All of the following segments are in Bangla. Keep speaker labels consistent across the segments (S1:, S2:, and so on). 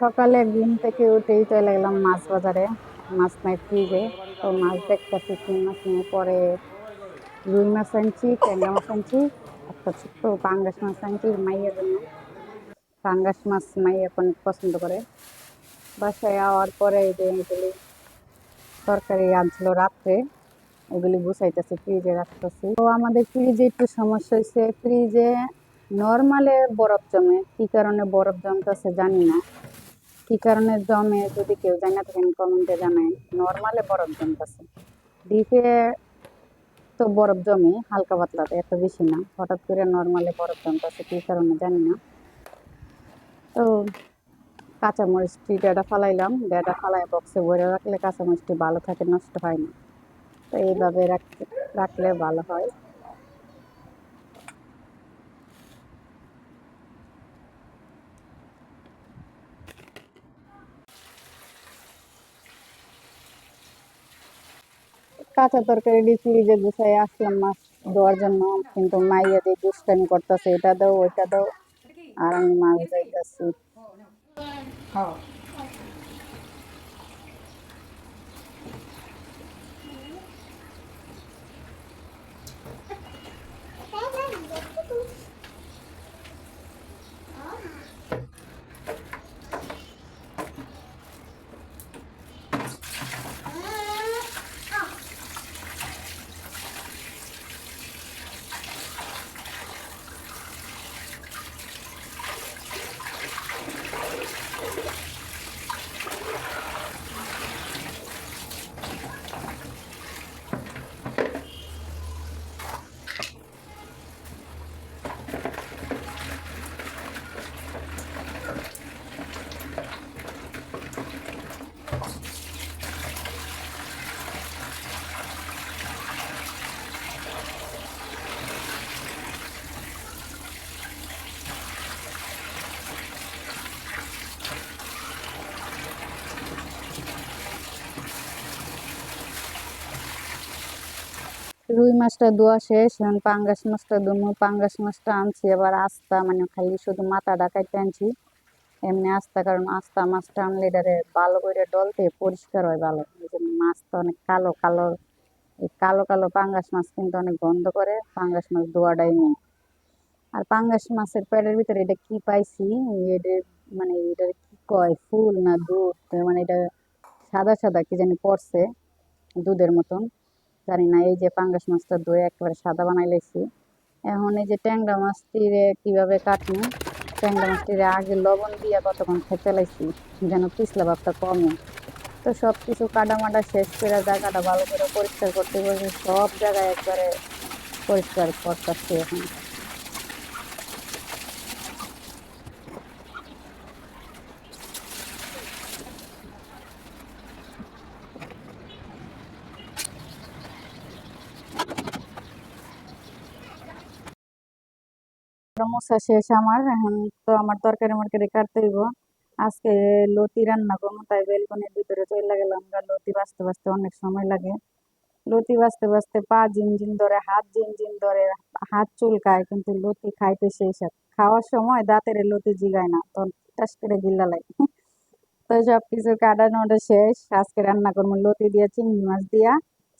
S1: সকালে ঘুম থেকে উঠেই চলে গেলাম মাছ বাজারে। মাছ নাই ফ্রিজে, তো মাছ দেখতেছি কি মাছ নিয়ে পরে রুই মাছ আনছি, ট্যাংরা মাছ আনছি, একটা ছোট্ট পাঙ্গাস মাছ আনছি মাইয়ের জন্য। পাঙ্গাস মাছ মাইয়া এখন পছন্দ করে। বাসায় আওয়ার পরে যে এগুলি তরকারি আনছিল রাত্রে ওগুলি গুছাইতেছি, ফ্রিজে রাখতেছি। তো আমাদের ফ্রিজে একটু সমস্যা হয়েছে ফ্রিজে নর্মালে বরফ জমে। কি কারণে বরফ জমতেছে জানি না। কি কারণে জমে যদি কেউ জানা থাকেন কমেন্টে জানায় নর্মালে বরফ জমতেছে। ডিপে তো বরফ জমে, হালকা পাতলাতে এত বেশি না। হঠাৎ করে নর্মালে বরফ জমতেছে, কি কারণে জানি না। তো কাঁচামরিচ ডেটা ফালাইলাম। ডেটা ফালাই বক্সে ভরে রাখলে কাঁচামরিচটি ভালো থাকে, নষ্ট হয় না। তো এইভাবে রাখ- রাখলে ভালো হয়। কাঁচা তরকারি ফ্রিজে গুছাই আসলাম মাছ দেওয়ার জন্য, কিন্তু মাইয়া দিয়ে দুষ্টামি করতেছে, এটা দাও, ওইটা দাও। আর আমি মাছ যাইতেছি রুই মাছটা ধোয়া শেষ, এখন পাঙ্গাস মাছটা ধুমু, পাঙ্গাস মাছটা আনছি, আবার আস্তা মানে খালি শুধু মাথাটা কাটতে আনছি। এমনি আস্তা, কারণ আস্তা মাছটা আনলে এটারে ভালো করে ডলতে পরিষ্কার হয় ভালো। মাছটা অনেক কালো কালো, এই কালো কালো পাঙ্গাস মাছ কিন্তু অনেক গন্ধ করে, পাঙ্গাস মাছ ধোয়াটাই নেই আর পাঙ্গাস মাছের পেটের ভিতরে এটা কি পাইছি? এদের মানে এটার কি কয়? ফুল না দুধ? মানে এটা সাদা সাদা, কি জানি পড়ছে, দুধের মতন। জানি না, এই যে পাঙ্গাস মাছটা ধুয়ে একবারে সাদা বানাই লাইছি এখন এই যে ট্যাংরা মাছটিরে কীভাবে কাটনি ট্যাংরা মাছটিরে আগে লবণ দিয়ে কতক্ষণ খেতে লাইছি যেন পিছলা ভাবটা কমে। তো সব কিছু কাটা মাটা শেষ করে জায়গাটা ভালো করে পরিষ্কার করতে করতে সব জায়গায় একবারে পরিষ্কার করতেছি এখন। মশা শেষ আমার। এখন তো আমার তরকারি মরকারি কাটতে হইব। আজকে লতি রান্না করব, তাই বেলকনির ভিতরে চলে গেলাম গা। লতি বাঁচতে বাঁচতে অনেক সময় লাগে। লতি বাঁচতে বাঁচতে পা ঝিনঝিন ধরে, হাত ঝিনঝিন ধরে, হাত চুলকায়, কিন্তু লতি খাইতে সেই সাথ খাওয়ার সময় দাঁতের লতি জিগায় না, তখন টাস করে গিল্লা লাগে। তো সব কিছু কাটানোটা শেষ। আজকে রান্না করব লতি দিয়ে, চিংড়ি মাছ দিয়া।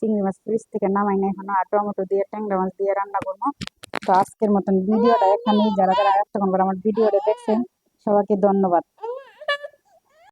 S1: চিংড়ি মাছ ফ্রিজ থেকে নামাই না এখনও, আর টমেটো দিয়ে, ট্যাংরা মাছ দিয়ে রান্না করব। আজকের মতন ভিডিওটা এখানেই। যারা যারা এতক্ষণ করে আমার ভিডিওটা দেখছেন সবাইকে ধন্যবাদ।